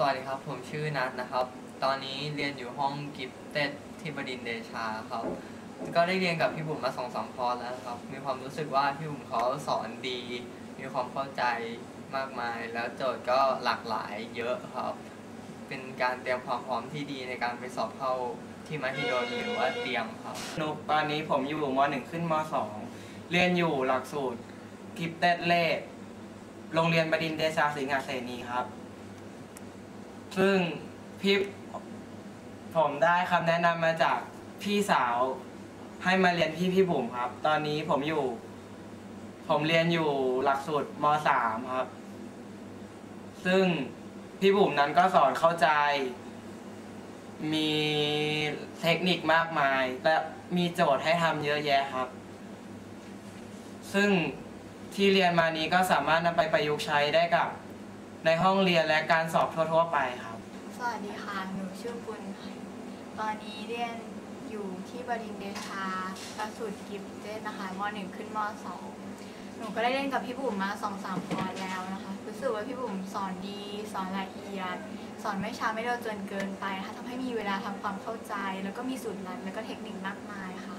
สวัสดีครับ ผมชื่อนัทนะครับ ตอนนี้เรียนอยู่ห้องกิฟเต็ดที่บดินเดชาครับ ก็ได้เรียนกับพี่บุ๋มมาสองสามคอร์สแล้วครับ มีความรู้สึกว่าพี่บุ๋มเขาสอนดี มีความเข้าใจมากมาย แล้วโจทย์ก็หลากหลายเยอะครับ เป็นการเตรียมความพร้อมที่ดีในการไปสอบเข้าที่มหิดลหรือว่าเตรียมครับนุกตอนนี้ผมอยู่ม .1 ขึ้นม .2 เรียนอยู่หลักสูตรกิฟเต็ดเลขโรงเรียนบดินเดชาสิงหาเสนีครับ ซึ่งพี่ผมได้คำแนะนำมาจากพี่สาวให้มาเรียนพี่พี่บุ๋มครับ ตอนนี้ผมอยู่ ผมเรียนอยู่หลักสูตรม .3 ครับ ซึ่งพี่บุ๋มนั้นก็สอนเข้าใจ มีเทคนิคมากมาย และมีโจทย์ให้ทำเยอะแยะครับ ซึ่งที่เรียนมานี้ก็สามารถนำไปประยุกต์ใช้ได้กับ ในห้องเรียนและการสอบทั่วๆไปครับ สวัสดีค่ะ หนูชื่อปุณตอนนี้เรียนอยู่ที่บดินทรเดชาหลักสูตรกิฟต์เจนนะคะม .1 ขึ้นม .2 หนูก็ได้เล่นกับพี่บุ๋มมา2อสามคอร์สแล้วนะคะ รู้สึกว่าพี่บุ๋มสอนดี สอนละเอียด สอนไม่ช้าไม่เร็วจนเกินไปนะคะทำให้มีเวลาทำความเข้าใจ แล้วก็มีสูตรลัดแล้วก็เทคนิคมากมายค่ะ